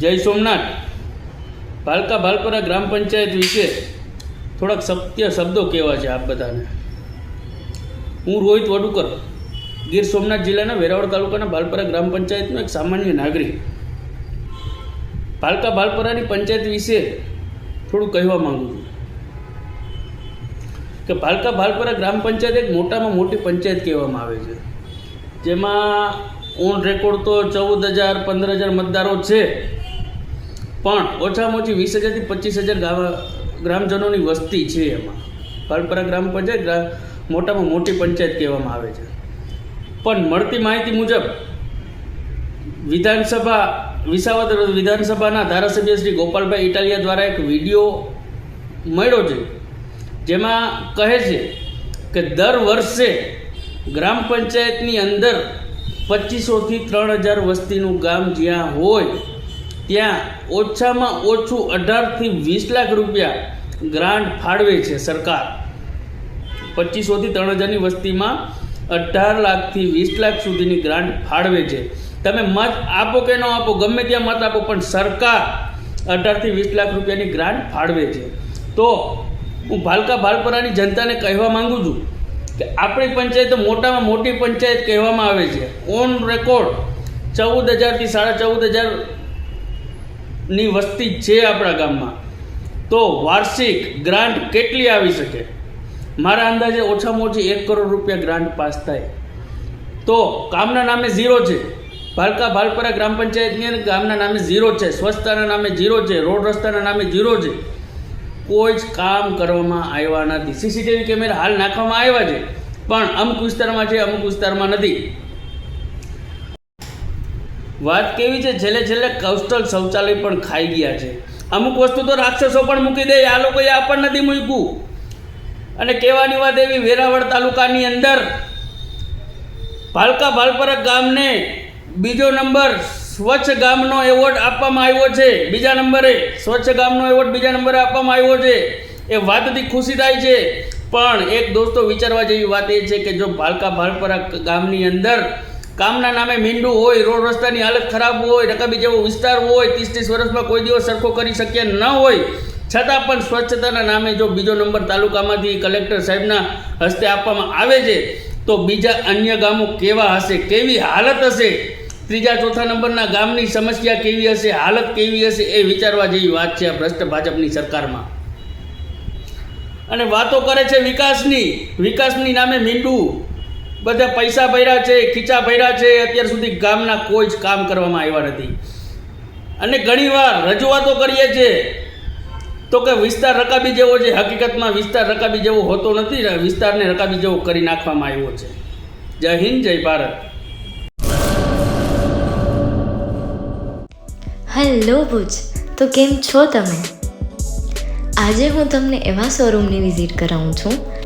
જય સોમનાથ. ભાલકા ભાલપરા ગ્રામ પંચાયત વિશે થોડાક સત્ય શબ્દો કહેવા છે આપ બધાને. હું રોહિત વડુકર, ગીર સોમનાથ જિલ્લાના વેરાવળ તાલુકાના ભાલપરા ગ્રામ પંચાયતનો એક સામાન્ય નાગરિક. ભાલકા ભાલપરાની પંચાયત વિશે થોડું કહેવા માંગુ છું. કે ભાલકા ભાલપરા ગ્રામ પંચાયત એક મોટામાં મોટી પંચાયત કહેવામાં આવે છે. જેમાં ઓન રેકોર્ડ તો ચૌદ હજાર, પંદર હજાર મતદારો છે. પણ ઓછામાં ઓછી વીસ હજારથી પચીસ હજાર ગ્રામજનોની વસ્તી છે એમાં. ભાલપરા ગ્રામ પંચાયત મોટામાં મોટી પંચાયત કહેવામાં આવે છે. પણ મળતી માહિતી મુજબ વિધાનસભા, વિસાવદર વિધાનસભાના ધારાસભ્ય શ્રી ગોપાલભાઈ ઇટાલિયા દ્વારા એક વીડિયો મળ્યો છે, જેમાં કહે છે કે દર વર્ષે ગ્રામ પંચાયતની અંદર પચીસોથી ત્રણ હજાર વસ્તીનું ગામ જ્યાં હોય ત્યાં ઓછામાં ઓછું અઢારથી વીસ લાખ રૂપિયા ગ્રાન્ટ ફાળવે છે સરકાર. પચીસોથી ત્રણ હજારની વસ્તીમાં અઢાર લાખથી વીસ લાખ સુધીની ગ્રાન્ટ ફાળવે છે. તમે મત આપો કે ન આપો, ગમે ત્યાં મત આપો, પણ સરકાર અઢારથી વીસ લાખ રૂપિયાની ગ્રાન્ટ ફાળવે છે. તો હું ભાલકા ભાલપરાની જનતાને કહેવા માંગુ છું કે આપણી પંચાયત મોટામાં મોટી પંચાયત કહેવામાં આવે છે. ઓન રેકોર્ડ ચૌદ હજારથી સાડા ચૌદ હજારની વસ્તી છે આપણા ગામમાં. તો વાર્ષિક ગ્રાન્ટ કેટલી આવી શકે? મારા અંદાજે ઓછામાં ઓછી એક કરોડ રૂપિયા ગ્રાન્ટ પાસ થાય. તો કામના નામે ઝીરો છે. ભાલકા ભાલપરા ગ્રામ પંચાયતની અંદર ગામના નામે ઝીરો છે, સ્વચ્છતાના નામે ઝીરો છે, રોડ રસ્તાના નામે ઝીરો છે. કોઈ જ કામ કરવામાં આવ્યા નથી. સીસીટીવી કેમેરા હાલ નાખવામાં આવ્યા છે. પણ અમુક વિસ્તારમાં છે, અમુક વિસ્તારમાં નથી. વાત કેવી છે? છેલ્લે છેલ્લે કૌશલ શૌચાલય પણ ખાઈ ગયા છે. અમુક વસ્તુ તો રાક્ષસો પણ મૂકી દે, આ લોકોએ આ પણ નથી મૂક્યું. અને કહેવાની વાત એવી, વેરાવળ તાલુકાની અંદર ભાલકા ભાલપરા ગામને બીજો નંબર સ્વચ્છ ગામનો એવોર્ડ આપવામાં આવ્યો છે. બીજા નંબરે સ્વચ્છ ગામનો એવોર્ડ બીજા નંબરે આપવામાં આવ્યો છે. એ વાતથી ખુશી થાય છે. પણ એક દોસ્તો વિચારવા જેવી વાત એ છે કે જો ભાલકા ભાલપરા ગામની અંદર કામના નામે મીંડું હોય, રોડ રસ્તાની હાલત ખરાબ હોય, રકાબી જેવો વિસ્તાર હોય ત્રીસ ત્રીસ વર્ષમાં કોઈ દિવસ સરખો કરી શક્ય ન હોય. છતાં પણ સ્વચ્છતાના નામે જો બીજો નંબર તાલુકામાંથી કલેક્ટર સાહેબના હસ્તે આપવામાં આવે છે, તો બીજા અન્ય ગામો કેવા હશે? કેવી હાલત હશે? ત્રીજા, ચોથા નંબરના ગામની સમસ્યા કેવી હશે? હાલત કેવી હશે? એ વિચારવા જેવી વાત છે ભ્રષ્ટ ભાજપની સરકારમાં. અને વાતો કરે છે વિકાસની. વિકાસની નામે મીંડું. બધા પૈસા ભર્યા છે, ખીચા ભર્યા છે, અત્યાર સુધી ગામના કોઈ જ કામ કરવામાં આવ્યા નથી. અને ઘણીવાર રજૂઆતો કરીએ છીએ તો કે વિસ્તાર રકાબી જેવો છે, હકીકતમાં વિસ્તાર રકાબી જેવો હોતો નથી વિસ્તારને રકાબી જેવો કરી નાખવામાં આવ્યો છે. જય હિન્દ, જય ભારત. હેલો ભુજ, તો કેમ છો તમે? આજે હું તમને એવા શોરૂમની વિઝિટ કરાવું છું